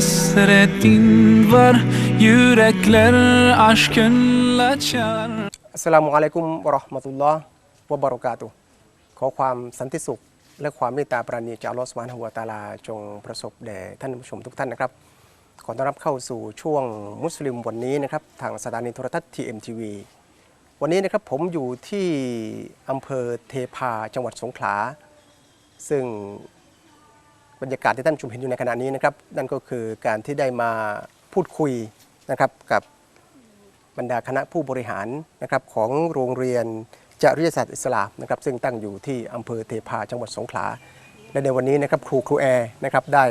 Hasretin var Yürekler aşkınla çağır อัสสลามุอะลัยกุมวะเราะห์มะตุลลอฮ์วะบะเราะกาตุฮ์ขอความสันติสุข และความเมตตาปราณีจากอัลลอฮ์ซุบฮานะฮูวะตะอาลาจงประสบแด่ท่านผู้ชมทุกท่านนะครับ ขอต้อนรับเข้าสู่ช่วงมุสลิมวันนี้นะครับ ทางสถานีโทรทัศน์ TMTV วันนี้นะครับผมอยู่ที่อำเภอเทพาจังหวัดสงขลา ซึ่ง บรรยากาศที่ท่านชมเห็นอยู่ในขณะนี้นะครับนั่นก็คือการที่ได้มาพูดคุยนะครับกับบรรดาคณะผู้บริหารนะครับของโรงเรียนจริยศาสตร์อิสลามนะครับซึ่งตั้งอยู่ที่อำเภอเทพาจังหวัดสงขลา และในวันนี้นะครับครูครูแอร์นะครับได้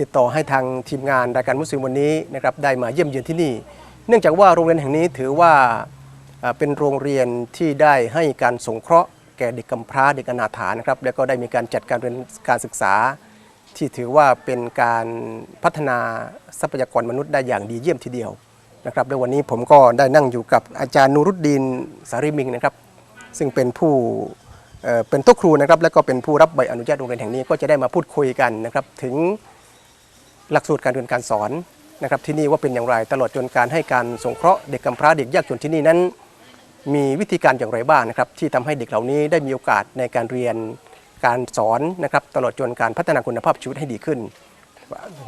ติดต่อให้ทางทีมงานรายการมุสลิมวันนี้นะครับได้มาเยี่ยมเยือนที่นี่ เนื่องจากว่าโรงเรียนแห่งนี้ถือว่าอ่าเป็นโรงเรียนที่ได้ให้การสงเคราะห์แก่เด็กกำพร้าเด็กอนาถานะครับแล้วก็ได้มีการจัดการเรียนการศึกษา ที่ถือว่าเป็นการพัฒนาทรัพยากรมนุษย์ได้อย่างดีเยี่ยมทีเดียวนะครับและวันนี้ผมก็ได้นั่งอยู่กับอาจารย์นูรุดดีนสาริมิงนะครับ ซึ่งเป็นผู้เเป็นโต๊ะครูนะครับ และก็เป็นผู้รับใบอนุญาตโรงเรียนแห่งนี้ก็จะได้มาพูดคุยกันนะครับ ถึงหลักสูตรการเรียนการสอนนะครับที่นี่ว่าเป็นอย่างไรตลอดจนการให้การสงเคราะห์เด็กกำพร้าเด็กยากจนที่นี่นั้น มีวิธีการอย่างไรบ้างนะครับ ที่ทำให้เด็กเหล่านี้ได้มีโอกาสในการเรียน การสอนนะครับตลอดจนการพัฒนาคุณภาพชีวิตให้ดีขึ้น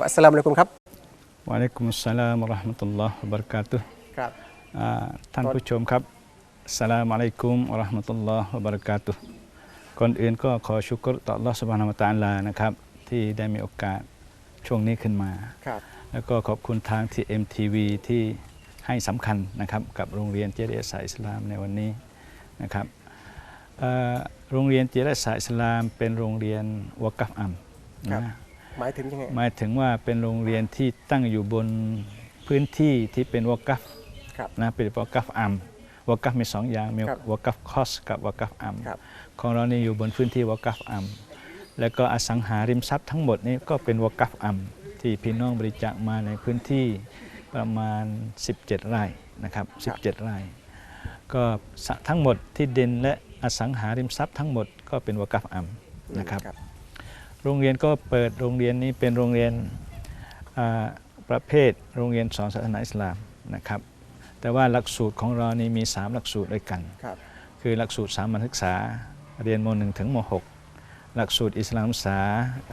อัสสลามุอะลัยกุมครับวะอะลัยกุมุสสลามวะเราะห์มะตุลลอฮ์วะบะเราะกาตุฮ์ครับอ่าท่านผู้ชมครับอัสสลามุอะลัยกุมวะเราะห์มะตุลลอฮ์วะบะเราะกาตุฮ์ก่อนอื่นก็ขอชุกรต่ออัลลอฮ์ซุบฮานะฮูวะตะอาลานะครับที่ได้มีโอกาสช่วงนี้ขึ้นมาครับแล้วก็ขอบคุณทาง TMTV ที่ให้สำคัญนะครับกับโรงเรียนเจริญศาสตร์อิสลามในวันนี้นะครับเอ่อ โรงเรียนเจริญศาสตร์อิสลาม เป็นโรงเรียนวะกัฟอัมครับนะหมายถึงยังไงหมายถึงว่าเป็นโรงเรียนที่ตั้งอยู่บนพื้นที่ที่เป็นวากัฟครับ นะเป็นวากัฟอัมวากัฟมีสองอย่างมีครับวากัฟคอสกับวากัฟอัมครับ ของเรานี่อยู่บนพื้นที่วากัฟอัมแล้วก็อสังหาริมทรัพย์ทั้งหมดนี้ก็เป็นวากัฟอัมที่พี่น้องบริจาคมาในพื้นที่ประมาณ 17 ไร่นะครับ 17 ไร่ ก็สะทั้งหมดที่ดินและ อสังหาริมทรัพย์ทั้งหมดก็เป็นวากัฟอัมนะครับครับ โรงเรียนก็เปิดโรงเรียนนี้เป็นโรงเรียนอ่าประเภทโรงเรียนสอนศาสนาอิสลามนะครับ แต่ว่าหลักสูตรของเรานี่มี 3 หลักสูตรด้วยกันครับคือหลักสูตรสามัญศึกษาเรียนม .1 ถึงม .6 หลักสูตรอิสลามศึกษา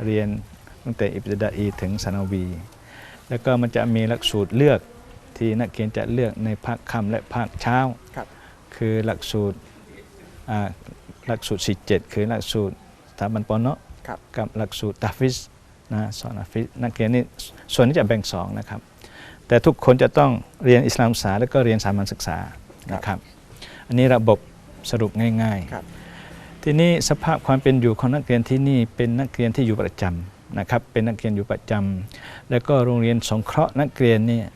เรียนตั้งแต่อิบติดาอีถึงสนาวี แล้วก็มันจะมีหลักสูตรเลือกที่นักเรียนจะเลือกในภาคค่ำและภาคเช้าครับคือหลักสูตรอ่า หลักสูตร 47 คือหลักสูตรสถาบันปอนเนาะครับกับหลักสูตรตาฟิสนะสอนอาฟิสนักเรียนนี่ส่วนนี้จะแบ่งสองนะครับ แต่ทุกคนจะต้องเรียนอิสลามศึกษาแล้วก็เรียนสามัญศึกษานะครับ อันนี้ระบบสรุปง่ายครับๆทีนี้สภาพความเป็นอยู่ของนักเรียนที่นี่เป็นนักเรียนที่อยู่ประจำนะครับ เป็นนักเรียนอยู่ประจำแล้วก็โรงเรียนสงเคราะห์นักเรียนเนี่ย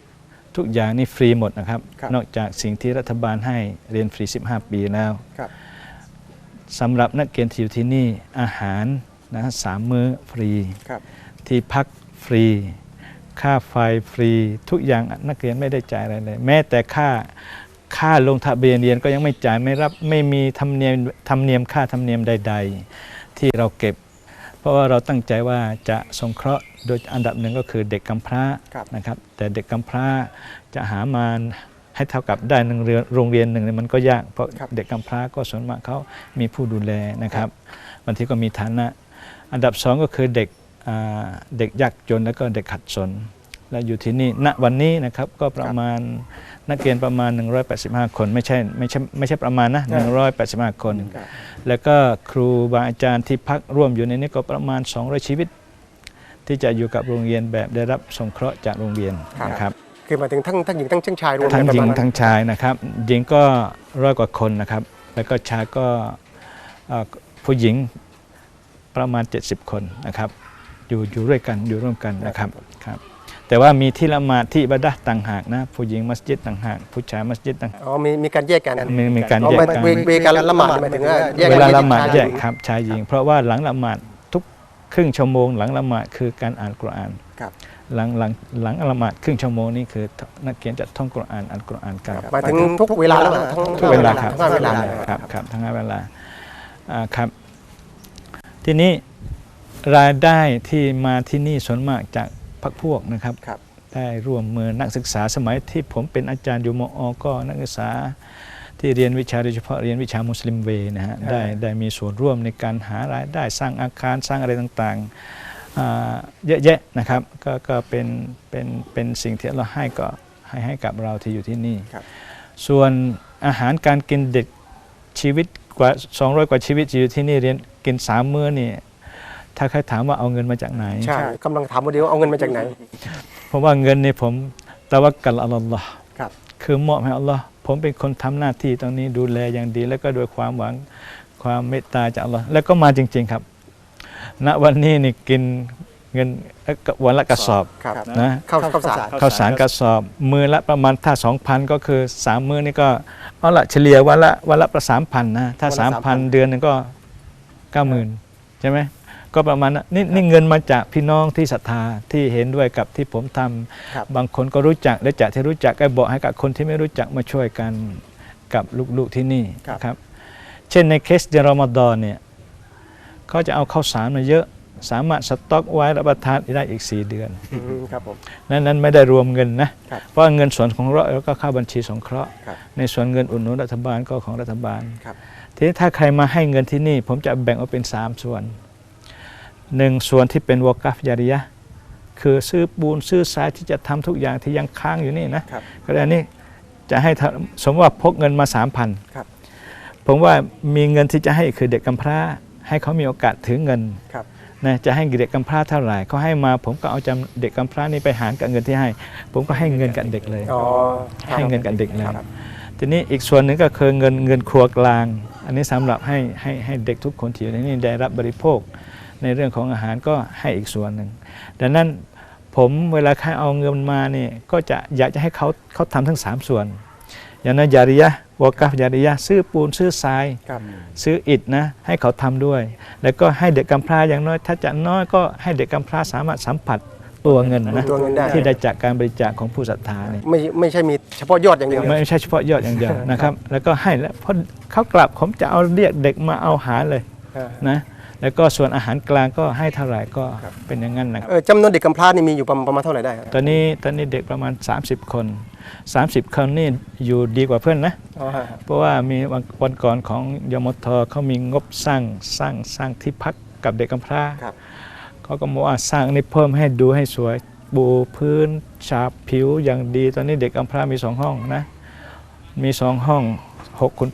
ทุกอย่างนี่ฟรีหมดนะครับครับ นอกจากสิ่งที่รัฐบาลให้เรียนฟรี 15 ปีแล้วครับ สำหรับนักเรียนที่อยู่ที่นี่อาหารนะสามมื้อฟรีครับที่พักฟรี ค่าไฟฟรี ทุกอย่างนักเรียนไม่ได้จ่ายอะไรเลย แม้แต่ค่าค่าลงทะเบียนเรียนก็ยังไม่จ่ายไม่รับไม่มีธรรมเนียมธรรมเนียมค่าธรรมเนียมใด ๆ ที่เราเก็บ เพราะว่าเราตั้งใจว่าจะสงเคราะห์โดยอันดับหนึ่งก็คือเด็กกำพร้าครับนะครับ แต่เด็กกำพร้าจะหามา ให้เท่ากับได้หนึ่งเรือนโรงเรียนหนึ่งเนี่ยมันก็ยากเพราะครับเด็กกำพร้าก็ส่วนมากเขามีผู้ดูแลนะครับบางทีก็มีฐานะ อันดับสองก็คือเด็กอ่าเด็กยากจนแล้วก็เด็กขัดสน และอยู่ที่นี่ณวันนี้นะครับก็ประมาณนักเรียนประมาณ 185 คนไม่ใช่ไม่ใช่ไม่ใช่ประมาณนะ185 คนครับแล้วก็ครูบาอาจารย์ที่พักร่วมอยู่ในนี้ก็ประมาณ 200 ชีวิต ที่จะอยู่กับโรงเรียนแบบได้รับสงเคราะห์จากโรงเรียนครับนะครับ คือหมายถึงทั้งทั้งหญิงทั้งชายรวมทั้งกันหญิงประมาณทั้งชายนะครับ หญิงก็ร้อยกว่าคนนะครับ แล้วก็ชายก็เอ่อผู้หญิงประมาณ 70 คนนะครับ อยู่อยู่ด้วยกันอยู่ร่วมกันนะครับครับ แต่ว่ามีที่ละหมาดที่อิบาดะห์ต่างหากนะผู้หญิงมัสยิดต่างหากผู้ชายมัสยิดต่างหาก อ๋อมีมีการแยกกันมีมีการอ๋อแยกหมายกันเวเวการละหมาดหมายถึงว่าแยกเวกันลาละหมาดชยแยกญิงครับชายหญิง เพราะว่าหลังละหมาดทุกครึ่งชั่วโมง หลังละหมาดคือการอ่านกุรอาน ครับหลังหลังหลังละหมาดครึ่งชั่วโมงนี่คือนักเรียนจะท่องกุรอานอ่านกุรอานกันหมายถึงทุกเวลาแล้วเหรอทั้งทุกเวลาครับทั้งเวลาเลยครับครับทั้งห้าเวลาอ่าครับ ทีนี้รายได้ที่มาที่นี่ส่วนมากจากพักพวกนะครับครับ ได้ร่วมมือนักศึกษาสมัยที่ผมเป็นอาจารย์อยู่มอ ก็นักศึกษาที่เรียนวิชาโดยเฉพาะเรียนวิชามุสลิมเวย์นะฮะอ่าได้ได้มีส่วนร่วมในการหารายได้สร้างอาคารสร้างอะไรต่างๆอ่า เยอะแยะนะครับก็ก็เป็นเป็นเป็นสิ่งที่เราให้ก็ให้ให้กับเราที่อยู่ที่นี่ครับส่วนอาหารการกินเด็กชีวิตกว่า200 กว่าชีวิตที่อยู่ที่นี่เรียนกินสามมื้อนี่ถ้าใครถามว่าเอาเงินมาจากไหนใช่กำลังถามว่าเดียวเอาเงินมาจากไหนเพราะว่าเงินนี่ผมตะวักกัลอัลลอฮ์ครับคือมอบให้อัลลอฮ์ผมเป็นคนทำหน้าที่ตรงนี้ดูแลอย่างดี แล้วก็โดวยความหวังความเมตตาจากอัลลอฮ์แล้วก็มาจริง ๆ ครับ ณวันนี้นี่กินเงินเอ่อวันละกระสอบครับนะข้าวข้าวสารข้าวสารกระสอบมือละประมาณถ้า 2,000 ก็คือ 3 มือนี่ก็เอาละเฉลี่ยวันละวันละประสามพันนะถ้าวันละ3,000 เดือนหนึงก็ 90,000 ใช่ไหมก็ประมาณนั้นนี่นี่เงินมาจากพี่น้องที่ศรัทธาที่เห็นด้วยกับที่ผมทำครับบางคนก็รู้จักและจากที่รู้จักก็บอกให้กับคนที่ไม่รู้จักมาช่วยกันกับลูกๆที่นี่ครับครับเช่นในเคสเดือนรอมฎอนเนี่ย เขาจะเอาข้าวสารมาเยอะ สามารถสต็อกไว้รับประทานได้อีก 4 เดือนอืมครับผม นั้นนั้นไม่ได้รวมเงินนะ ครับเพราะว่าเงินส่วนของเราแล้วก็เข้าบัญชีสงเคราะห์ ครับในส่วนเงินอุดหนุนรัฐบาลก็ของรัฐบาล ครับ ทีนี้ถ้าใครมาให้เงินที่นี่ ผมจะแบ่งออกเป็น 3 ส่วนหนึ่งส่วนที่เป็นวกัฟยาริยะห์คือซื้อปูนซื้อทรายที่จะทำทุกอย่างที่ยังค้างอยู่นี่นะครับ ก็เลยอันนี้จะให้ทำสมมติว่าพกเงินมา 3,000 ครับ ผมว่ามีเงินที่จะให้คือเด็กกำพร้า ให้เขามีโอกาสถือเงินครับนะจะให้เด็กกำพร้าเท่าไหร่เขาให้มาผมก็เอาจำเด็กกำพร้านี่ไปหารกับเงินที่ให้ ผมก็ให้เงินกับเด็กเลยอ๋อครับให้เงินกับเด็กเลยครับทีนี้อีกส่วนหนึ่งก็คือเงินเงินครัวกลาง อันนี้สำหรับให้ให้ให้เด็กทุกคนที่อยู่ในนี้ได้รับบริโภค ในเรื่องของอาหารก็ให้อีกส่วนหนึ่งดังนั้นผมเวลาใครเอาเงินมาเนี่ยก็จะอยากจะให้เขาเขาทำทั้ง 3 ส่วน อย่างนั้นยาริยะวกัฟยาริยะซื้อปูนซื้อทรายครับซื้ออิฐนะให้เขาทำด้วย แล้วก็ให้เด็กกำพร้าอย่างน้อย ถ้าจะน้อยก็ให้เด็กกำพร้าสามารถสัมผัสตัวเงินนะนะตัวเงินได้ที่ได้จากการบริจาคของผู้ศรัทธาเนี่ยไม่ไม่ใช่มีเฉพาะยอดอย่างเดียวไม่ใช่เฉพาะยอดอย่างเดียวนะครับ แล้วก็ให้แล้วพอเขากลับผมจะเอาเรียกเด็กมาเอาหารเลยอ่านะ แล้วก็ส่วนอาหารกลางก็ให้เท่าไหร่ก็ครับเป็นอย่างนั้นนะครับเออจำนวนเด็กกำพร้านี่มีอยู่ประมาณประมาณเท่าไหร่ได้ครับตอนนี้ตอนนี้เด็กประมาณ 30 คน 30 คนนี่อยู่ดีกว่าเพื่อนนะอ๋อฮะเพราะว่ามีวันวันก่อนของยมทเขามีงบสร้างสร้างสร้างที่พักกับเด็กกำพร้าครับเขาก็บอกว่าสร้างนี่เพิ่มให้ดูให้สวยปูพื้นฉาบผิวอย่างดี ตอนนี้เด็กกำพร้ามีสองห้องนะ มีสองห้อง6คูณ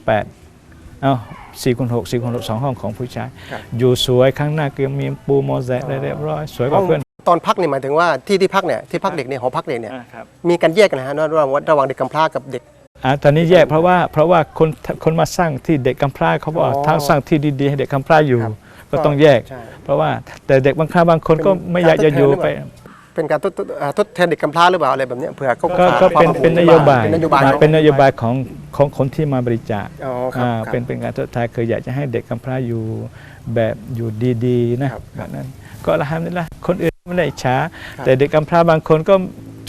8เอ้า 4คูณ6 4คูณ6สองห้องของผู้ชายครับอยู่สวยข้างหน้าก็มีปูโมเสกอะไรเรียบร้อย สวยกว่าเพื่อน ตอนพักนี่หมายถึงว่าที่ที่พักเนี่ยที่พักเด็กเนี่ยหอพักเด็กเนี่ยครับมีการแยกกันนะฮะระหว่างระหว่างเด็กกำพร้ากับเด็กอ่าตอนนี้แยกเพราะว่าเพราะว่าคนคนมาสร้างที่เด็กกำพร้าเขาบอกว่าอ๋อทางสร้างที่ดีๆให้เด็กกำพร้าอยู่ครับก็ต้องแยกใช่เพราะว่าแต่เด็กบางครั้งบางคนก็เป็นไม่อยากจะอยู่การทดแทนหรือเปไปล่าเป็นการทดทดอ่าทดแทนเด็กกำพร้าหรือเปล่าอะไรแบบเนี้ยเผื่อเขาก็ขาดก็ความเป็นอบอุ่เป็นนโยบายเป็นนโยบายอ่าของ เป็นนโยบายของของคนที่มาบริจาคอ๋อครับอ่าครับ เป็นเป็นการทดแทนคืออยากจะให้เด็กกำพร้าอยู่แบบอยู่ดีๆนะครับแบบนั้นก็ละหัมนี่ละคนอื่นไม่ได้อิจฉาครับแต่เด็กกำพร้าบางคนก็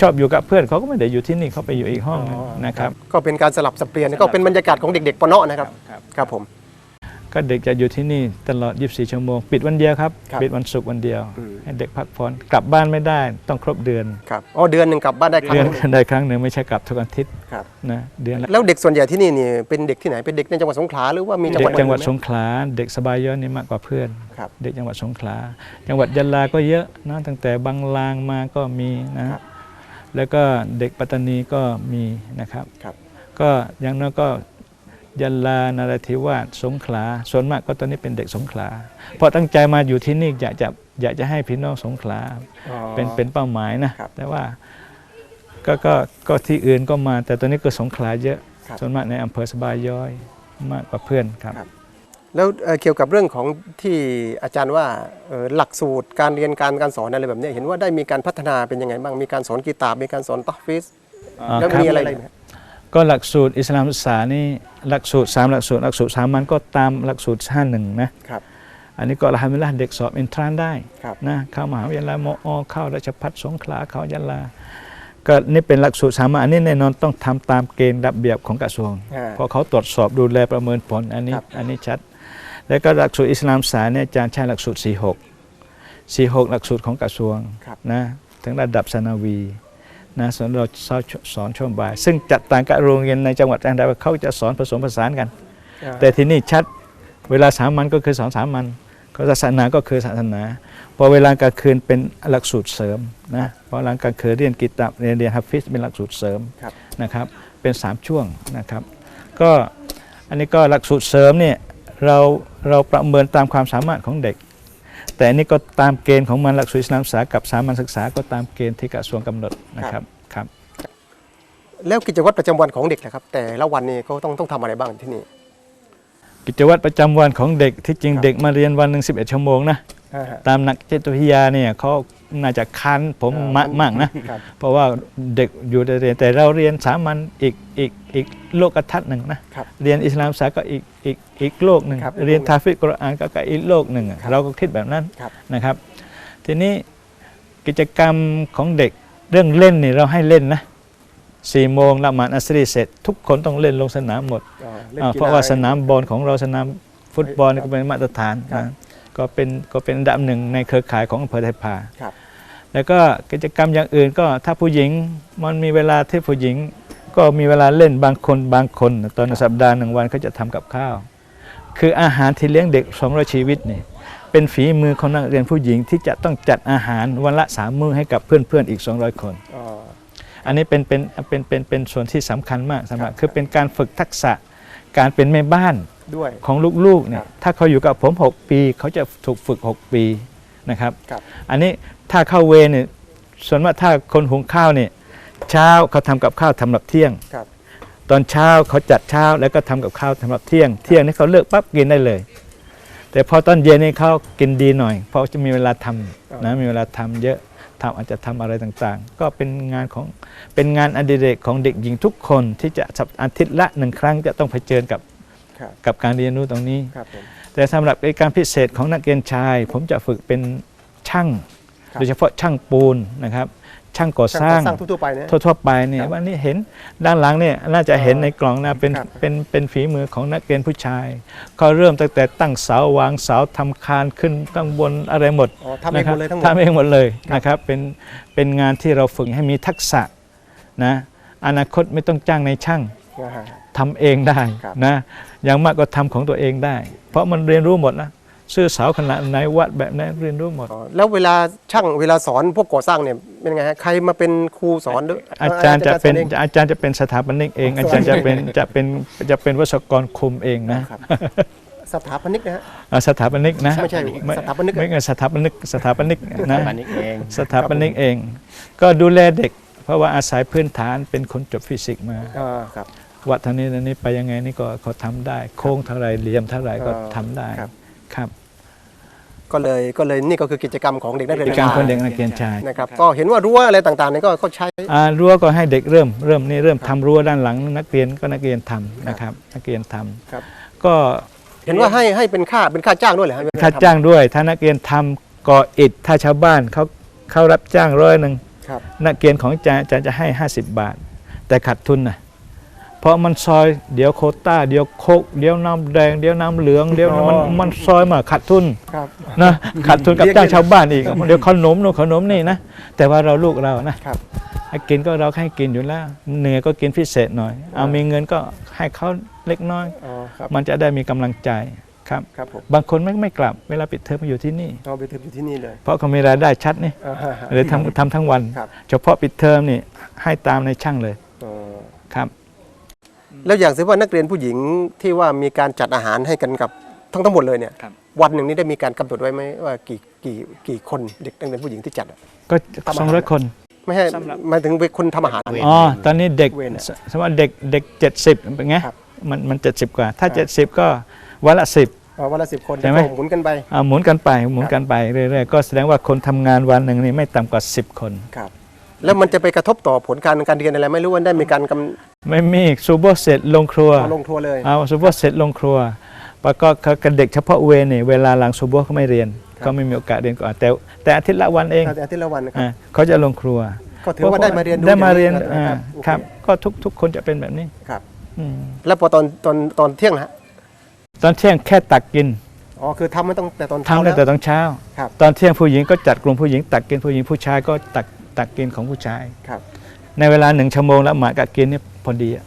ชอบอยู่กับเพื่อนเขาก็ไม่ได้อยู่ที่นี่เขาไปอยู่อีกห้องหนึ่งนะครับ ก็เป็นการสลับสับเปลี่ยนก็เป็นบรรยากาศของเด็กๆปนเนาะนะครับครับครับผม ก็เด็กจะอยู่ที่นี่ตลอด 24 ชั่วโมง ปิดวันเดียวครับ ครับปิดวันศุกร์วันเดียว อืม ให้เด็กพักผ่อนกลับบ้านไม่ได้ ต้องครบเดือน ครับอ๋อเดือนหนึ่งกลับบ้านได้ครั้งเดือนหนึ่งได้ครั้งหนึ่งไม่ใช่กลับทุกอาทิตย์ครับ นะเดือนละแล้วเด็กส่วนใหญ่ที่นี่นี่เป็นเด็กที่ไหนเป็นเด็กในจังหวัดสงขลาหรือว่ามีจังหเด็วัดกจังหวัดอื่นสไม งขลาเด็กสบายย่อยนี่มากกว่าเพื่อนครับ เด็กจังหวัดสงขลาจังหวัดยะลาก็เยอะนะตั้งแต่บางลางมาก็มีนะครับแล้วก็เด็กปัตตานีก็มีนะครับ ครับ ก็อย่างน้อยก็ ยะลานราธิวาสสงขลาส่วนมากก็ตอนนี้เป็นเด็กสงขลาเพราะตั้งใจมาอยู่ที่นี่อยากจะอยากจะให้พี่น้องสงขลาอ๋อ เป็นเป็นเป้าหมายนะครับแต่ว่าก็ก็ก็ที่อื่นก็มา แต่ตอนนี้ก็สงขลาเยอะครับ ส่วนมากในอำเภอสบายย้อยมากกว่าเพื่อนครับครับแล้วเอ่อเกี่ยวกับเรื่องของที่อาจารย์ว่าเอ่อหลักสูตรการเรียนการการสอนอะไรแบบเนี้ยเห็นว่าได้มีการพัฒนาเป็นยังไงบ้างมีการสอนกีตาร์มีการสอนตัฟฟิสอ่าแล้วครับมีอะไรอีกไหม ก็หลักสูตรอิสลามศึกษานี่หลักสูตรสามหลักสูตรหลักสูตรสามัญก็ตามหลักสูตรห้าหนึ่งนะครับอันนี้ก็ละฮัมดุลิลละห์เด็กสอบเอนทรานได้ครับนะเข้ามหาวิทยาลัยมอเข้าราชพัฒสงขลาเข้ายะลาก็นี่เป็นหลักสูตรสามัญอันนี้แน่นอนต้องทำตามเกณฑ์ระเบียบของกระทรวงอ่าเพราะเขาตรวจสอบดูแลประเมินผลอันนี้ครับอันนี้ชัด แล้วก็หลักสูตรอิสลามศึกษาเนี่ยอาจารย์ใช้หลักสูตร 46 46 หลักสูตรของกระทรวงครับนะถึงระดับสนาวี นะสอนเราสอนสอนช่วงบ่าย ซึ่งจัดต่างกับโรงเรียนในจังหวัดต่างๆเขาจะสอนผสมผสานกัน แต่ที่นี่ชัดเวลาสามัญก็คือสอนสามัญก็ศาสนาก็คือศาสนา พอเวลากลางคืนเป็นหลักสูตรเสริมนะพอหลังกลางคืนเรียนกิตตับเรียนเรียนฮัฟฟิซเป็นหลักสูตรเสริมครับนะครับเป็น 3 ช่วงนะครับ ก็อันนี้ก็หลักสูตรเสริมเนี่ยเราเราประเมินตามความสามารถของเด็ก แต่อันนี้ก็ตามเกณฑ์ของมันหลักสูตรอิสลามศึกษากับสามัญศึกษาก็ตามเกณฑ์ที่กระทรวงกำหนดนะครับครับแล้วกิจวัตรประจำวันของเด็กนะครับ แต่ละวันนี้เขาต้องต้องทำอะไรบ้างที่นี่ กิจวัตรประจำวันของเด็กที่จริงครับเด็กมาเรียนวันหนึ่ง11ชั่วโมงนะอ่าฮะตามนักจิตวิทยาเนี่ยเขา น่าจะคันผมอ่ามมากมากนะ ครับ เพราะว่าเด็กอยู่ในเรียนแต่เราเรียนสามัญอีกอีกอีกโลกทัศน์หนึ่งนะ ครับเรียนอิสลามศึกษาก็อีกอีกอีกโลกหนึ่งครับเรียนทาฟิกกุรอานก็ก็อีกโลกหนึ่งอะครับเราก็คิดแบบนั้นครับ นะครับ ทีนี้กิจกรรมของเด็กเรื่องเล่นนี่เราให้เล่นนะสี่โมงละหมาดอัสรีเสร็จ ทุกคนต้องเล่นลงสนามหมดอ่าล่นอ่ากีฬ เพราะว่าสนามบอลของเราสนามฟุตบอลครับก็เป็นมาตรฐานครับ นะ ก็เป็นก็เป็นอันดับหนึ่งในเครือข่ายของอำเภอไทยพาครับ แล้วก็กิจกรรมอย่างอื่นก็ถ้าผู้หญิงมันมีเวลาที่ผู้หญิง ก็มีเวลาเล่นบางคนบางคนตอนสัปดาห์หนึ่งวันเขาจะทำกับข้าว คืออาหารที่เลี้ยงเด็ก200ชีวิตนี่เป็นฝีมือของนักเรียนผู้หญิงที่จะต้องจัดอาหารวันละสามมื้อให้กับเพื่อนๆอีก 200 คนอ่าอันนี้เป็นเป็นเป็นเป็นเป็นส่วนที่สำคัญมากสำหรับครับคือเป็นการฝึกทักษะการเป็นแม่บ้าน ด้วย ของลูกๆเนี่คยรับถ้าเขาอยู่กับผม 6 ปี เขาจะถูกฝึก 6 ปีนะครับครับ อันนี้ถ้าเข้าเวรเนี่ยส่วนมากถ้าคนหุงข้าวเนี่ยเช้าเขาทำกับข้าวทำหรับเที่ยงครับตอนเช้าเขาจัดเช้าแล้วก็ทำกับข้าวสำหรับเที่ยง เที่ยงนี่เขาเลิกปั๊บกินได้เลย แต่พอตอนเย็นนี่เขากินดีหน่อย เพราะจะมีเวลาทำนะมีเวลาทำเยอะทำอาจจะทำอะไรต่างๆ ก็เป็นงานของเป็นงานอดิเรกของเด็กหญิงทุกคนที่จะสัปอาทิตย์ละหนึ่งครั้งจะต้องเผชิญกับครับ กับการเรียนรู้ตรงนี้ครับผมแต่สำหรับในการพิเศษของนักเรียนชาย ผมจะฝึกเป็นช่างครับโดยเฉพาะช่างปูนนะครับ ช่างก่อสร้างสร้างทั่วๆไปนะทั่วๆไปเนี่ยครับวันนี้เห็นด้านหลังเนี่ยน่าจะเห็นอ๋อในกล่องนะเป็นครับเป็นเป็นฝีมือของนักเรียนผู้ชายเขาเริ่มตั้งแต่ตั้งเสาวางเสาทำคานขึ้นข้างบนอะไรหมดอ๋อทำเองหมดเลยทั้งหมดทำเองหมดเลยครับนะครับเป็นเป็นงานที่เราฝึกให้มีทักษะนะอนาคตไม่ต้องจ้างในช่าง อ่าฮะทำเองได้ครับนะอย่างมากก็ทำของตัวเองได้ เพราะมันเรียนรู้หมดนะซื้อเสาขนาดไหนวัดแบบไหนเรียนรู้หมดอ๋อแล้วเวลาช่างเวลาสอนพวกก่อสร้างเนี่ยเป็นไงฮะใครมาเป็นครูสอนด้วยอาจารย์จะเป็นสอองอาจารย์จะเป็นสถาปนิกเอง อาจารย์จะเป็นจะเป็นจะเป็นวิศวกรคุมเองนะครับสถาปนิกนะฮะอ่าสถาปนิกนะไม่ใช่สถาปนิกไม่ใช่สถาปนิกสถาปนิกนะปานิกเองสถาปนิกเอง ก็ดูแลเด็ก เพราะว่าอาศัยพื้นฐานเป็นคนจบฟิสิกส์มาอ่าครับ วัดเท่านี้เท่านี้ไปยังไงนี่ก็เขาทำได้ โค้งเท่าไรเหลี่ยมเท่าไรก็อ่าทำได้ครับ ครับก็เลยก็เลยนี่ก็คือกิจกรรมของเด็กนักเรียนกิจกรรมคนเด็กนักเรียนชายนะครับก็เห็นว่ารั้วอะไรต่างๆเนี่ยก็ก็ใช้อ่ารั้วก็ให้เด็กเริ่มเริ่มนี่เริ่มทำรั้วด้านหลังนักเรียนก็นักเรียนทำนะครับ นักเรียนทำครับ ก็เห็นว่าให้ให้เป็นค่าเป็นค่าจ้างด้วยเหรอฮะค่าจ้างด้วย ถ้านักเรียนทำก่ออิฐถ้าชาวบ้านเขาเขารับจ้างร้อยหนึ่งครับนักเรียนของอาจารย์อาจารย์จะให้ 50 บาท แต่ขาดทุนนะเพ ราะมันซอยเดี๋ยวโควต้า เดี๋ยวโคกเดี๋ยวน้ำแดง เดี๋ยวน้ำเหลืองเดี๋ยวมันมันซอยมาขาดทุนครับนะขาดทุนกับจ้างชาวบ้านอีกเดี๋ยวขนมนู่นขนมนี่นะแต่ว่าเราลูกเรานะครับให้กินก็เราให้กินอยู่แล้วเหนื่อยก็กินพิเศษหน่อย เอามีเงินก็ให้เขาเล็กน้อยอ๋อครับมันจะได้มีกำลังใจครับครับผมบางคนไม่ไม่กลับเวลาปิดเทอมมาอยู่ที่นี่เอาไปถึงอยู่ที่นี่เลย เพราะเขามีรายได้ชัดนี่อ่าฮะเลยทำทำทั้งวันครับเฉพาะปิดเทอมนี่ให้ตามในช่างเลยอ๋อครับ แล้วอย่างเช่นว่านักเรียนผู้หญิงที่ว่ามีการจัดอาหารให้กันกับทั้งทั้งหมดเลยเนี่ยครับ วันหนึ่งนี้ได้มีการกำหนดไว้ไหมว่ากี่กี่กี่คนเด็กนักเรียนผู้หญิงที่จัดอะก็ทำอาหารสองร้อยคน ไม่ให้สำหรับ หมายถึงเป็นคนทำอาหาร อ๋อ ตอนนี้เด็กเวรอะสสมมติว่าเด็กเด็กเจ็ดสิบเป็นไง ครับมันมันเจ็ดสิบกว่า ถ้าครับ เจ็ดสิบก็วันละสิบ อ๋อวันละสิบคนใช่ไหม ก็หมุนกันไป อ่าหมุนกันไปหมุนกันไปเรื่อยๆ ก็แสดงว่าคนทำงานวันหนึ่งนี่ไม่ต่ำกว่า10คน ครับ แล้วมันจะไปกระทบต่อผลการการเรียนอะไรไหม่รู้ว่าได้มีการกำไม่มีซูโบเสร็จลงครัวเอาลงทัวร์เลยเอาซูโบเสร็จลงครัวแล้วก็กับเด็กเฉพาะเวรนี่เวลาหลังซูโบเขาไม่เรียนครับก็ไม่มีโอกาสเรียนก่อนแต่แต่อาทิตย์ละวันเองแต่อาทิตย์ละวันนะครับ อ่าเขาจะลงครัวก็ถือว่าได้มาเรียนได้มาเรียนองอ่าโอเครับก็ทุกทุกคนจะเป็นแบบนี้ครับ อืมแล้วพอตอนตอนตอนเที่ยงนะฮะตอนเที่ยงแค่ตักกินอ๋อคือทำไม่ต้องแต่ตอนทำเช้าได้แล้ว แต่ตอนเช้า ครับ ตอนเที่ยงผู้หญิงก็จัดกลุ่มผู้หญิงตักกินผู้หญิงผู้ชายก็ตัก ตักกินของผู้ชายครับ ในเวลาหนึ่งชั่วโมงละหมาดกับกินเนี่ยพอดีอะ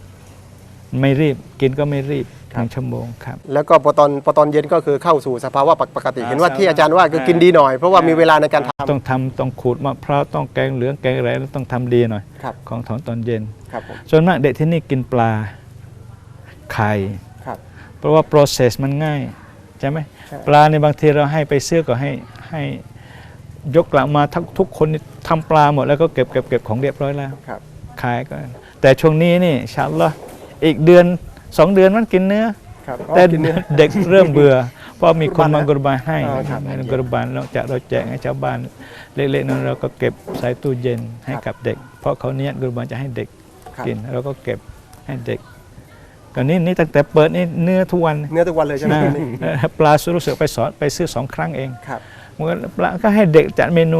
ไม่รีบกินก็ไม่รีบหนึ่งชั่วโมงครับ แล้วก็พอตอนพอตอนเย็นก็คือเข้าสู่สภาวะปกติอ่าเห็นว่าสภาวะที่อาจารย์ว่าคือกินดีหน่อยเพราะว่ามีเวลาในการทำต้องทำต้องขูดมะพร้าวต้องแกงเหลืองแกงอะไรแล้วต้องทำดีหน่อยครับของถอนตอนเย็นครับผมส่วนมากเด็กที่นี่กินปลาไข่ครับเพราะว่า process มันง่ายใช่ไหมใช่ปลาในบางทีเราให้ไปซื้อก็ให้ให้ยกกลับมาทั้งทุกคนนี่ ทำปลาหมดแล้วก็เก็บเก็บเก็บของเรียบร้อยแล้วครับขายก็แต่ช่วงนี้นี่อินชาอัลลอฮ์อีกเดือนสองเดือนมันกินเนื้อ ครับแต่กินเนื้อ เด็กเริ่มเบื่อเพราะมีคนมากุกุรรบาบานนให้อ๋อครับในกุรบานนอกจากเราแจกให้ชาวบ้านเล็กๆนั้นเราก็เก็บใส่ตู้เย็นให้ครับกับเด็ก เพราะเขาเนี้ยกุรบานจะให้เด็กครับกินเราก็เก็บให้เด็กก็นี่นี่ตั้งแต่เปิดนี่เนื้อทุกวันเนื้อทุกวันเลยใช่ไหมนะนี่เอ่อปลาสุรุสึกไปสอนไปซื้อสองครั้งเองครับมันก็ปลาก็ให้เด็กจัดเมนู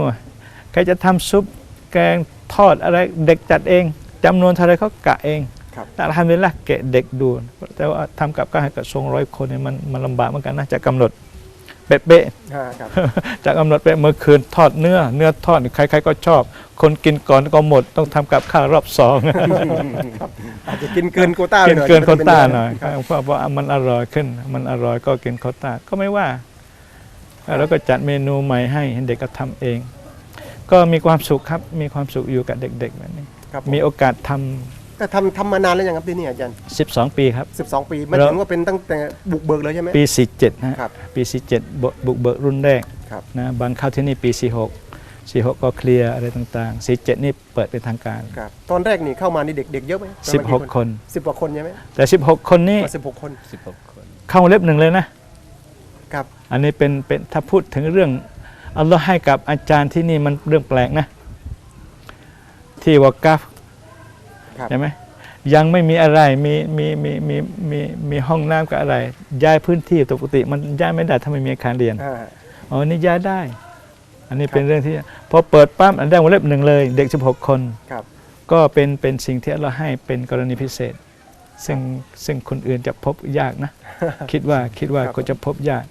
ใครจะทำซุปแกงทอดอะไรเด็กจัดเองจำนวนเท่าไรเขากะเองครับแต่ทำเป็นละเกะเด็กดู แต่ว่าทำกับก็ให้กับทรงร้อยคนเนี่ยมันมันลำบากเหมือนกันนะจะกำหนดเป๊ะอ่าครับๆจะกำหนดเป๊ะเมื่อคืนทอดเนื้อ เนื้อทอดใครๆก็ชอบ คนกินก่อนก็หมดต้องทำกับข้าวรอบสองอาจจะกินเกินโควต้าไปกินหน่อยเกินโควต้าหน่อยครับเพราะว่ามันอร่อยขึ้น มันอร่อยก็กินโควต้าก็ไม่ว่า แล้วก็จัดเมนูใหม่ให้ให้เด็กก็ทำเอง ก็มีความสุขครับ มีความสุขอยู่กับเด็กๆแบบนี้ ครับมีโอกาสทแต่ทำทำมานานแล้วยังครับที่นี่อาจารย์ำ12 ปีครับ 12 ปีไม่แล้วถึงว่าเป็นตั้งแต่บุกเบิกเลยใช่ไหม ปี 47 นะฮะครับ ปี 47 บุบุกเบิกรุ่นแรกครับ นะบางเข้าที่นี่ปี 46 46 ก็เคลียร์อะไรต่างๆ 47 นี่เปิดเป็นทางการ ครับ ตอนแรกนี่เข้ามานี่เด็กๆเยอะไหมประมาณ16 คน สิบกว่าคนใช่ไหมแต่ 16 คนนี่สิบหกคน เข้าเล็บหนึ่งเลยนะ ครับ อันนี้เป็นเป็นถ้าพูดถึงเรื่อง อัลลอฮ์ให้กับอาจารย์ที่นี่มันเรื่องแปลกนะ ที่วากัฟครับใช่ไหมยังไม่มีอะไรมีมีมีมีมีมีห้องน้ำกับอะไร ย้ายพื้นที่ปกติ มันย้ายไม่ได้ถ้าไม่มีอาคารเรียนอ่าอ๋อนี่ย้ายได้ อันนี้ครับเป็นเรื่องที่พอเปิดปั๊บอันได้วงเล็บหนึ่งเลย เด็ก 16 คนครับก็เป็นเป็นสิ่งที่เราให้เป็นกรณีพิเศษ ซึ่งซึ่งคนอื่นจะพบยากนะ คิดว่าคิดว่าครับก็จะพบยาก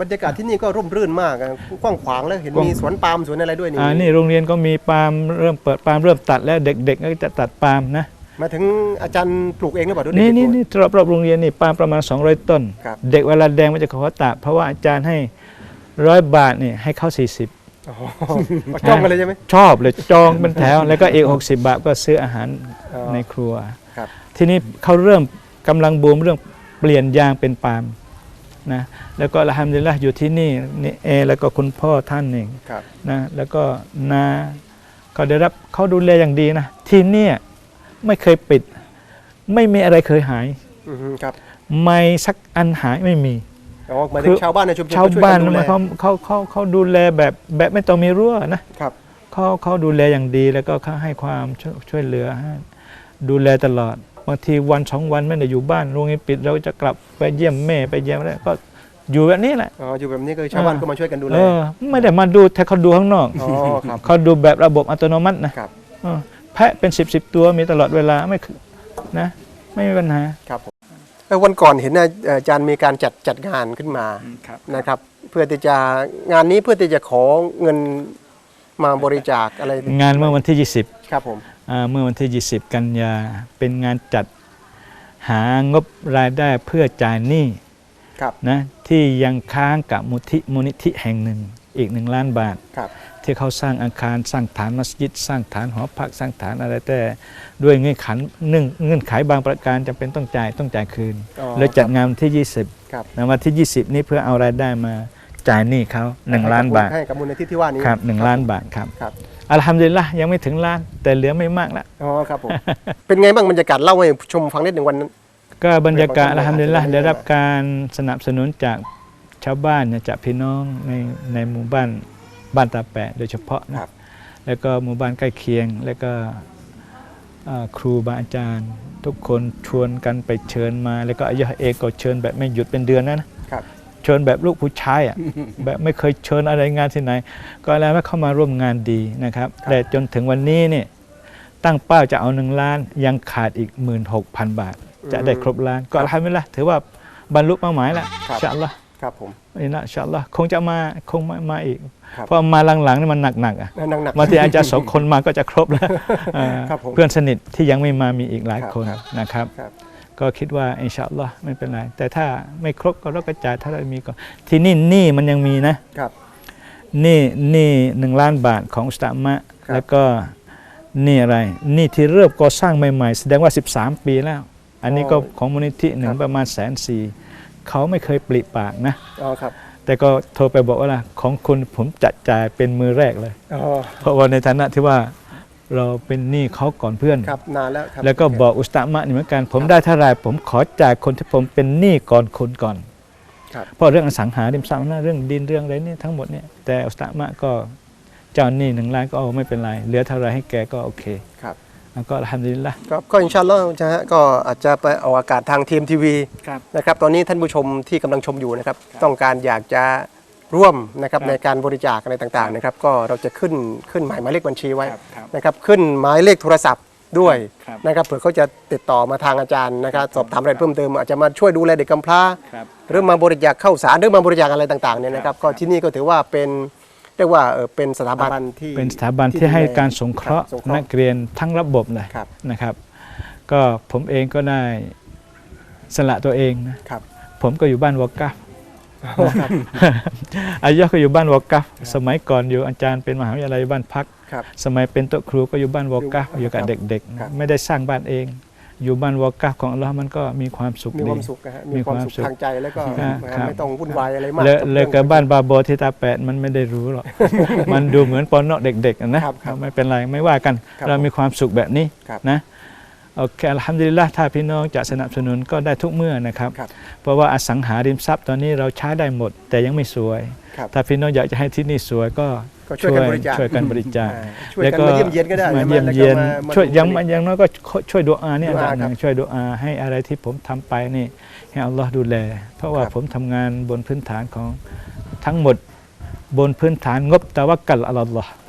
บรรยากาศที่นี่ก็ร่มรื่นมากอะกว้างขวางแล้วเห็นกว้างมีสวนปาล์มสวนอะไรด้วยนี่อ่านี่โรงเรียนก็มีปาล์มเริ่มเปิดปาล์มเริ่มตัดแล้วเด็กๆก็จะตัดปาล์มนะมาถึงอาจารย์ปลูกเองหรือเปล่าด้วยนี่เด็กๆนี่ด้วยนี่รอบรอบโรงเรียนนี่ปาล์มประมาณ 200 ต้น ครับ เด็กเวลาแดงมันจะขอตัดเพราะว่าอาจารย์ให้ร้อยบาทนี่ให้เขา 40 โอ้โหมาจ้องกันเลยใช่ไหม ชอบเลยจองเป็นแถว แล้วก็อีก 60 บาทก็ซื้ออาหารอ๋อในครัว ครับ ทีนี้เขาเริ่มกำลังบูมเรื่องเปลี่ยนยางเป็นปาล์ม นะแล้วก็ละฮัมดุลิลละห์อยู่ที่นี่นี่เอแล้วก็คุณพ่อท่านหนึ่งครับนะแล้วก็นาเขาได้รับเขาดูแลอย่างดีนะที่เนี่ยไม่เคยปิด ไม่มีอะไรเคยหายอือฮึครับไม่สักอันหายไม่มีอ๋อหมายถึงชาวบ้านในชุมชนชาวก็ช่วยบ้ากันนดูแลเขาเขาเขาเขาดูแลแบบแบบไม่ต้องมีรั้วนะครับเขาเขาดูแลอย่างดีแล้วก็เขาให้ความช่วยช่วยเหลือให้ดูแลตลอด บางทีวันสองวันไม่ได้อยู่บ้านโรงเรียนปิดเราจะกลับไปเยี่ยมแม่ไปเยี่ยมอะไรก็อยู่แบบนี้แหละ อ๋ออยู่แบบนี้ก็ชาวบ้านอ่าก็มาช่วยกันดูแล เออ ไม่ได้มาดูแต่เขาดูข้างนอกอ๋อครับเขาดูแบบระบบอัตโนมัตินะครับเออแพะเป็นสิบสิบตัวมีตลอดเวลาไม่คือนะ ไม่มีปัญหาครับผมเอ่อวันก่อนเห็นอาอาจารย์มีการจัดจัดงานขึ้นมาครับนะครับ เพื่อที่จะงานนี้เพื่อที่จะขอเงินมาบริจาคอะไร งานเมื่อวันที่ 20 ครับผมอ่า เมื่อวันที่ 20 กันยา เป็นงานจัดหางบรายได้เพื่อจ่ายหนี้ครับนะที่ยังค้างกับมูลที่มูลนิธิแห่งหนึ่งอีกหนึ่งล้านบาทครับที่เขาสร้างอาคารสร้างฐานมัสยิด สร้างฐานหอพักสร้างฐานอะไรแต่ด้วยเงื่อนไขหนึ่งเงื่อนไขบางประการจำเป็นต้องจ่ายต้องจ่ายคืนอ๋อเลยจัดงานวันที่ 20ครับนะวันที่ 20 นี้เพื่อเอารายได้มา จ่ายหนี้เขา1ล้านบาทให้กับมูลนิธิที่ว่านี้ครับหนึ่งล้านบาทครับครับอัลฮัมดุลิลละห์ยังไม่ถึงล้านแต่เหลือไม่มากละอ๋อครับผมเป็นไงบ้างบรรยากาศเล่าให้ชมฟังนิดหนึ่งวันนั้น ก็บรรยากาศบางคนอัลฮัมดุลิลละห์อาจจะไม่ได้ได้รับการสนับสนุนจากชาวบ้านเนี่ยจากพี่น้องในในหมู่บ้านบ้านตาแปะโดยเฉพาะนะครับ แล้วก็หมู่บ้านใกล้เคียง แล้วก็เอ่อครูบาอาจารย์ ทุกคนชวนกันไปเชิญมา แล้วก็อายะห์เองก็เชิญแบบไม่หยุดเป็นเดือนนะนะครับ เชิญแบบลูกผู้ชายอะแบบไม่เคยเชิญอะไรงานที่ไหน ก็แล้วว่าเข้ามาร่วมงานดีนะครับครับแต่จนถึงวันนี้เนี่ยตั้งเป้าจะเอาหนึ่งล้าน ยังขาดอีก 16,000 บาท จะได้ครบล้าน ก็ทำไม่ละถือว่าบรรลุเป้าหมายแล้วครับอินชาอัลลอฮ์ครับผมอินะอินชาอัลลอฮ์คงจะมาคงมามาอีกครับเพราะมาหลังๆนี่มันหนักๆอะนั่งหนักบางทีอาจารย์สองคนมาก็จะครบแล้วเอ่อครับผมเพื่อนสนิทที่ยังไม่มามีอีกหลายครับคนครับนะครับครับ ก็คิดว่าอินชาอัลลอฮ์ไม่เป็นไร แต่ถ้าไม่ครบก็เราก็จ่ายถ้าเรามีก็ ที่นี่หนี้มันยังมีนะครับหนี้หนี้หนึ่งล้านบาทของอุสตามะครับแล้วก็หนี้อะไรหนี้ที่เริ่มก่อสร้างใหม่ๆ แสดงว่า 13 ปีแล้ว อันนี้ก็ของมูลนิธิหนึ่งประมาณแสนสี่เขาไม่เคยปริปากนะอ๋อครับแต่ก็โทรไปบอกว่าล่ะของคุณผมจัดจ่ายเป็นมือแรกเลยอ๋อเพราะว่าในฐานะที่ว่า เราเป็นหนี้เขาก่อนเพื่อนครับนานแล้วครับแล้วก็บอกอุสตามะนี่เหมือนกัน ผมได้เท่าไหรผมขอจ่ายคนที่ผมเป็นหนี้ก่อนคนก่อนครับเพราะเรื่องอสังหาริมทรัพย์นะเรื่องดินเรื่องอะไรนี่ทั้งหมดเนี่ยแต่อุสตามะก็เจ้าหนี้หนึ่งล้านก็เอาไม่เป็นไรเหลือเท่าไหรให้แกก็โอเคครับแล้วก็ทำดีละก็ก็อินชาอัลลอฮ์นะฮะก็อาจจะไปออกอากาศทางทีมทีวีครับนะครับตอนนี้ท่านผู้ชมที่กำลังชมอยู่นะครับ ต้องการอยากจะ ร่วมนะครับครับในการบริจาคอะไรต่างๆนะครับก็เราจะขึ้นขึ้นหมายหมายเลขบัญชีไว้ครับครับนะครับขึ้นหมายเลขโทรศัพท์ด้วยครับนะครับเผื่อเขาจะติดต่อมาทางอาจารย์นะครับสอบถามอะไรเพิ่มเติมอาจจะมาช่วยดูแลเด็กกำพร้าครับหรือมาบริจาคเข้าสารหรือมาบริจาคอะไรต่างๆเนี่ยนะครับครับก็ที่นี่ก็ถือว่าเป็นเรียกว่าเอ่อเป็นสถาบันที่ เป็นสถาบันที่ให้การสงเคราะห์คบสงเคราะนัห์กเรียนทั้งระบบเลยครับ นะครับ ก็ผมเองก็ได้สละตัวเองนะครับ ผมก็อยู่บ้านวอกัฟครับ อายะก็อยู่บ้านวอกัฟสมัยก่อนอยู่อาจารย์เป็นมหาวิทยาลัยบ้านพัก ครับ สมัยเป็นโต๊ะครูก็อยู่บ้านวอกัฟอยู่อยู่กับครับเด็กครับ ๆ ไม่ได้สร้างบ้านเอง อยู่บ้านวอกัฟของอัลลอฮ์มันก็มีความสุขมีดี ความสุขนะฮะมีมีความความสุขสุขทางใจแล้วก็อ่านะครัฮะบไม่ต้องวุ่นวายอะไรมากเลยกับเลยรื่องกับบ้านบาโบที่ตาแปดมันไม่ได้รู้หรอก มันดูเหมือนปอนเนาะเด็กๆอะนะครับครับไม่เป็นไรไม่ว่ากัน ครับเรามีความสุขแบบนี้ครับ นะ โอเคอัลฮัมดุลิลละถ้าพี่น้องจะสนับสนุนก็ได้ทุกเมื่อนะครับครับ เพราะว่าอสังหาริมทรัพย์ตอนนี้เราใช้ได้หมด แต่ยังไม่สวยครับถ้าพี่น้องอยากจะให้ที่นี่สวยก็ก็ช่วยกันบริจาคช่วยกันบริจาคอ่าช่วยกันมาเยี่ยมเยียนก็ได้มาใช่ไหเยี่ยมแล้วก็เยียนมามาช่วยดูยังกันยังน้อยก็ช่วยดูอาเนี่ยดูอันอาดับหนึ่งครับช่วยดูอาให้อะไรที่ผมทำไปนี่ให้อัลลอฮ์ดูแล เพราะว่าครับผมทำงานบนพื้นฐานของทั้งหมดบนพื้นฐานงบตะวักกัลอัลลอฮ์ครับ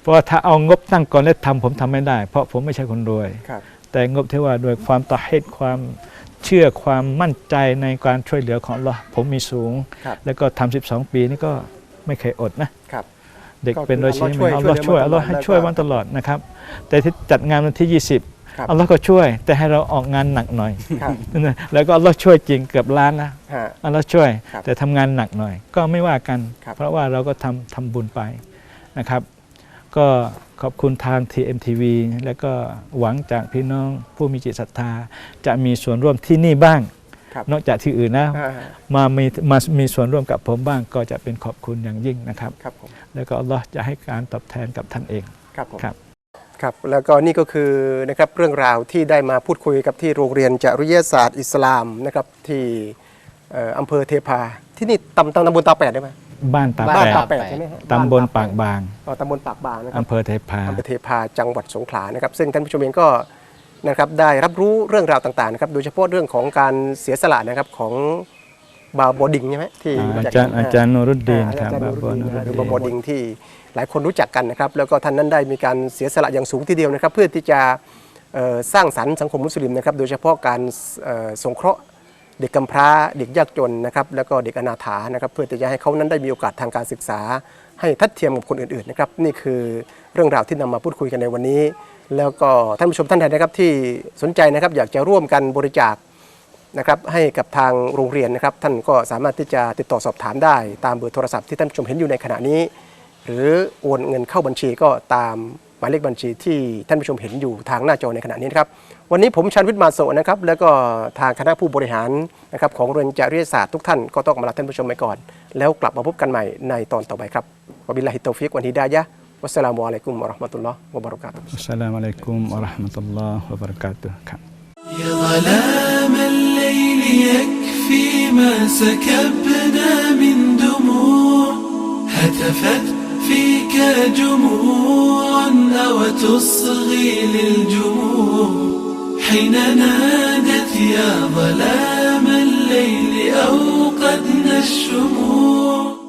เพราะว่าถ้าเอางบตั้งก่อนแล้วทำผมทำไม่ได้ เพราะผมไม่ใช่คนรวยครับแต่งบที่ว่าด้วยความตะเฮดความเชื่อความมั่นใจในการช่วยเหลือของอัลลอฮ์ผมมีสูงครับแล้วก็ทำ12 ปีนี่ก็ไม่เคยอดนะครับเด็กก็คือเป็นโดยอัลลอฮ์ใช่ไหมช่วยอัลลอฮ์ช่ช่ววยยมาอัลลอฮ์ตลอดให้แล้วก็ช่วยวันตลอดนะครับ แต่ที่จัดงานวันที่ 20ครับอัลลอฮ์ก็ช่วย แต่ให้เราออกงานหนักหน่อยครับแล้วก็อัลลอฮ์ช่วยจริงเกือบล้านนะฮะอัลลอฮ์ช่วยครับแต่ทำงานหนักหน่อย ก็ไม่ว่ากันครับเพราะว่าเราก็ทำทำบุญไปนะครับ ก็ขอบคุณทาง TMTV แล้วก็หวังจากพี่น้องผู้มีจิตศรัทธา จะมีส่วนร่วมที่นี่บ้าง ครับนอกจากที่อื่นนะอ่ามามีมามีส่วนร่วมกับผมบ้างก็จะเป็นขอบคุณอย่างยิ่งนะครับ ครับผมแล้วก็อัลลอฮ์จะให้การตอบแทนกับท่านเองครับผม ครับ ครับแล้วก็นี่ก็คือนะครับเรื่องราวที่ได้มาพูดคุยกับที่โรงเรียนจริยศาสตร์อิสลามนะครับที่เอ่ออำเภอเทพาที่นี่ตำตำตำบลตาแปดได้ไหม บ้านตาบ้านแปตาดแปดใช่ไหมฮะตำบลปากบางอ๋อตำบลปากบางนะครับอำเภอเทพาอำเภอเทพาจังหวัดสงขลานะครับ ซึ่งท่านผู้ชมเองก็นะครับได้รับรู้เรื่องราวต่างๆนะครับโดยเฉพาะเรื่องของการเสียสละนะครับของบาบอดิงใช่ไหมที่อ่าอาจากจารย์อาจารย์นูรุดดีนอ่าครับอาจารย์บานุบอรุนูดดีนรุนะดหรือดีบาบอดิงที่หลายคนรู้จักกันนะครับ แล้วก็ท่านนั้นได้มีการเสียสละอย่างสูงทีเดียวนะครับ เพื่อที่จะเอ่อสร้างสรรค์สังคมมุสลิมนะครับ โดยเฉพาะการเอ่อสงเคราะห์ เด็กกำพร้าเด็กยากจนนะครับแล้วก็เด็กอนาถานะครับเพื่อจะให้เขานั้นได้มีโอกาสทางการศึกษา ให้ทัดเทียมกับคนอื่นๆนะครับนี่คือเรื่องราวที่นำมาพูดคุยกันในวันนี้ แล้วก็ท่านผู้ชมท่านใดนะครับที่สนใจนะครับอยากจะร่วมกันบริจาคนะครับให้กับทางโรงเรียนนะครับ ท่านก็สามารถที่จะติดต่อสอบถามได้ ตามเบอร์โทรศัพท์ที่ท่านผู้ชมเห็นอยู่ในขณะนี้ หรือโอนเงินเข้าบัญชีก็ตาม หมายเลขบัญชีที่ท่านผู้ชมเห็นอยู่ทางหน้าจอในขณะนี้นะครับ วันนี้ผมชันวิทย์มาโสนะครับ แล้วก็ทางคณะผู้บริหารนะครับของโรงเรียนจริยศาสตร์ทุกท่านก็ต้องมาลาท่านผู้ชมไปก่อน แล้วกลับมาพบกันใหม่ในตอนต่อไปครับวะบิลลาฮิตตอฟิกวันฮิดายะฮ์วัสสลามุอะลัยกุมวะเราะห์มะตุลลอฮ์วะบะเราะกาตุฮ์ อัสสลามุอะลัยกุมวะเราะห์มะตุลลอฮ์วะบะเราะกาตุฮ์ครับ يا ظلام الليل يكفي ما سكبنا من دموع هتفت فيك جموع أو تصغي للجموع. حين نادت يا ظلام الليل أوقدنا الشموع.